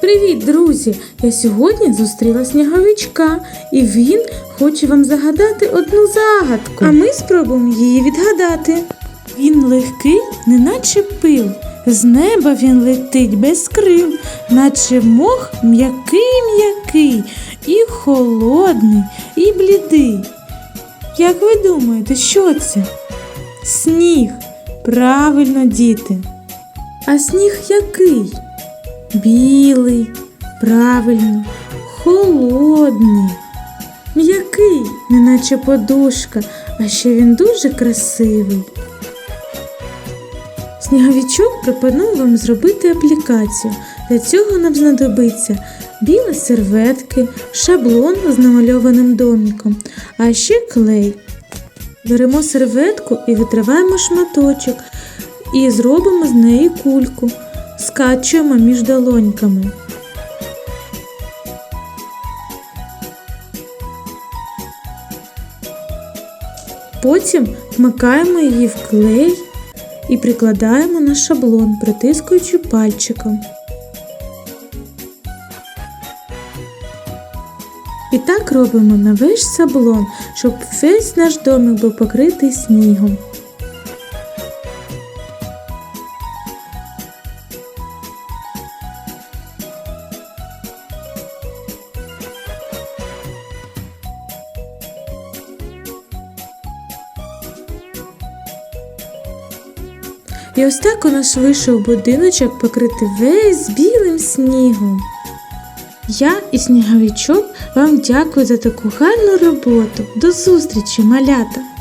Привіт, друзі! Я сьогодні зустріла сніговичка, і він хоче вам загадати одну загадку. А ми спробуємо її відгадати. Він легкий, неначе пил. З неба він летить без крил, наче мох м'який м'який, і холодний, і блідий. Як ви думаєте, що це? Сніг. Правильно, діти. А сніг який? Білий, правильно, холодний, м'який, неначе подушка, а ще він дуже красивий. Сніговичок пропонує вам зробити аплікацію. Для цього нам знадобиться білі серветки, шаблон з намальованим домиком, а ще клей. Беремо серветку і витриваємо шматочок і зробимо з неї кульку. Скачуємо між долоньками. Потім вмикаємо її в клей і прикладаємо на шаблон, притискуючи пальчиком. І так робимо на весь шаблон, щоб весь наш домик був покритий снігом. І ось так у нас вийшов будиночок покритий весь білим снігом. Я і сніговичок вам дякую за таку гарну роботу. До зустрічі, малята!